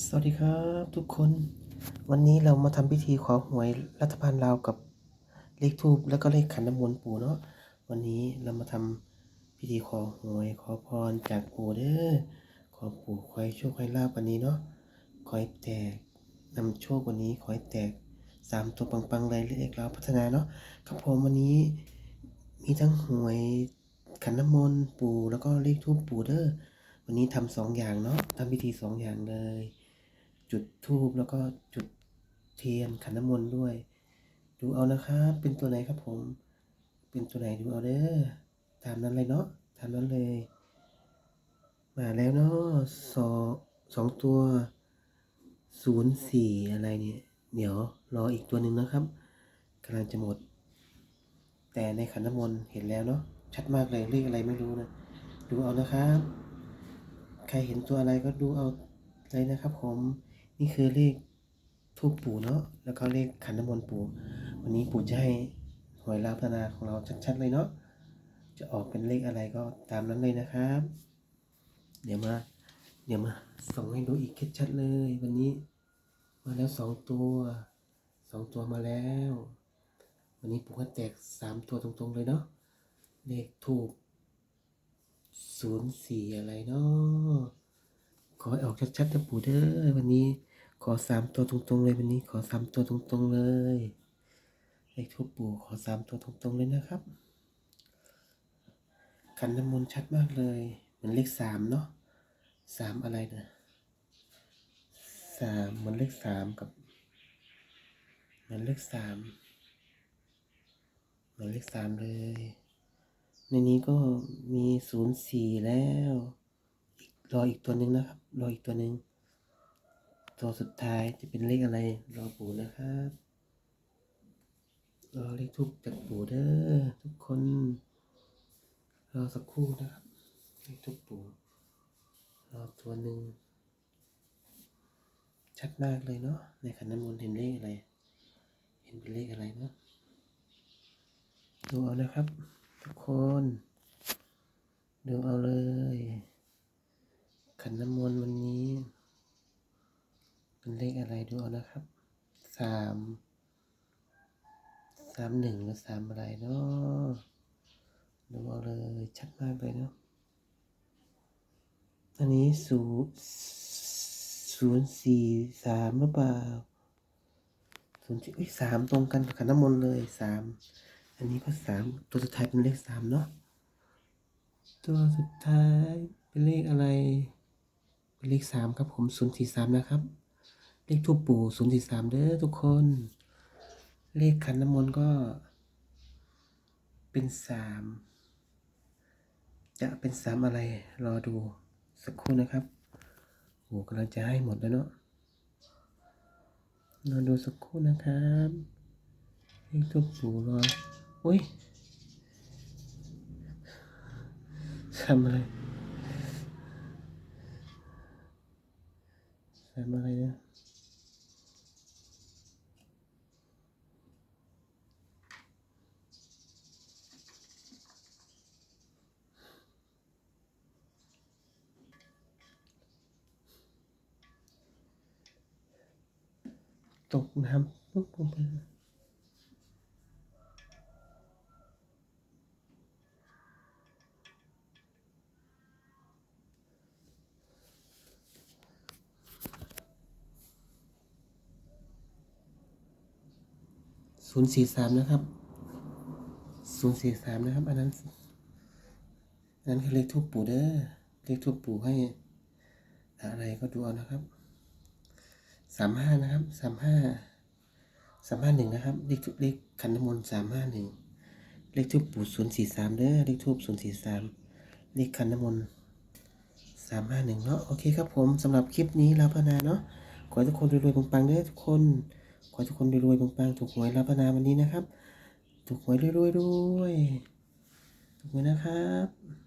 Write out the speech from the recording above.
สวัสดีครับทุกคน วันนี้เรามาทำพิธีขอหวยรัฐบาลลาวกับเลขทูบแล้วก็เลขขันน้ำมนต์ปู่เนาะวันนี้เรามาทำพิธีขอหวยขอพรจากปู่เด้อขอปู่คอยโชคคอยลาบวันนี้เนาะคอยแตกนำโชควันนี้ขอให้แตกสามตัวปังๆเลยเลขเราพัฒนาเนาะครับผมวันนี้มีทั้งหวยขันน้ำมนต์ปู่แล้วก็เลขทูบปู่เด้อวันนี้ทำสองอย่างเนาะทำพิธีสองอย่างเลย จุดธูปแล้วก็จุดเทียนขันน้ำมนต์ด้วย ดูเอานะครับ เป็นตัวไหนครับผม เป็นตัวไหนดูเอาเด้อตามนั้นเลยเนาะตามนั้นเลย มาแล้วเนาะสองสองตัวศูนย์สี่อะไรเนี่ยเดี๋ยวรออีกตัวหนึ่งนะครับกำลังจะหมด แต่ในขันน้ำมนต์เห็นแล้วเนาะชัดมากเลยเลขอะไรไม่รู้นะดูเอานะครับ ใครเห็นตัวอะไรก็ดูเอาเลยนะครับผม นี่คือเลขทูปปู่เนาะแล้วก็เลขขันน้ำมนต์ปู่วันนี้ปู่จะให้หวยลาพนาของเราชัดๆเลยเนาะจะออกเป็นเลขอะไรก็ตามนั้นเลยนะครับ เดี๋ยวมาเดี๋ยวมาส่องให้ดูอีกชัดๆเลย วันนี้ มาแล้วสองตัวสองตัวมาแล้ว วันนี้ปู่ก็แตกสามตัวตรงๆเลยเนาะเลขทูปศูนย์สี่อะไรเนาะขอให้ออกชัดๆนะปู่เด้อวันนี้ ขอสามตัวตรงๆเลยวันนี้ ขอสามตัวตรงๆเลยเลขทูปปู่ขอสามตัวตรงๆเลยนะครับขันน้ำมนต์ชัดมากเลยเหมือนเลขสามเนาะสามอะไรนะสามเหมือนเลขสามกับเหมือนเลขสามเหมือนเลขสามเลย ในนี้ก็มีศูนย์สี่แล้วรออีกตัวหนึ่งนะครับ รออีกตัวหนึ่ง ตัวสุดท้ายจะเป็นเลขอะไรรอปู่นะครับรอเลขทุกจากปู่เด้อทุกคนรอสักครู่นะครับเลขทุกปู่รอตัวหนึ่งชัดมากเลยเนาะในขันน้ำมนต์เห็นเลขอะไร เห็นเป็นเลขอะไรเนาะดูเอานะครับ ทุกคน ดูเอาเลย ขันน้ำมนต์วันนี้ เป็นเลขอะไรดูเอานะครับสามสามหนึ่งหรือสามอะไรเนาะดูเอาเลยชัดมากเลยเนาะอันนี้ศูนย์ศูนย์สี่สามหรือเปล่าศูนย์สี่สามตรงกันกับขันน้ำมนต์เลยสามอันนี้ก็สามตัวสุดท้ายเป็นเลขสามเนาะตัวสุดท้ายเป็นเลขอะไร เป็นเลขสามครับผมศูนย์สี่สามนะครับ เลขทูปปู่ศูนย์สี่สามเด้อทุกคน เลขขันน้ำมนต์ก็ เป็นสามจะเป็นสามอะไรรอดูสักครู่นะครับโอ้กำลังจะให้หมดแล้วเนาะรอดูสักครู่นะครับเลขทูปปู่รออุ้ยทำอะไรทำอะไรเนี่ย ตกน้ำปุ๊บลงไปเลยศูนย์สี่สามนะครับศูนย์สี่สามนะครับ อันนั้นอันนั้นคือเลขทูปปู่เด้อเลขทูปปู่ให้อะไรก็ดูเอานะครับ สามห้านะครับสามห้าสามห้าหนึ่งนะครับ เลขทูปเลขขันน้ำมนต์สามห้าหนึ่งเลขทูปปู่ศูนย์สี่สามเด้อเลขทูปศูนย์สี่สามเลขขันน้ำมนต์สามห้าหนึ่งเนาะโอเคครับผมสำหรับคลิปนี้ลาพนาเนาะขอให้ทุกคนรวยๆปังๆเด้อทุกคน ขอให้ทุกคนรวยๆปังๆถูกหวยลาพนาวันนี้นะครับ ถูกหวยรวยๆรวยถูกหวยนะครับ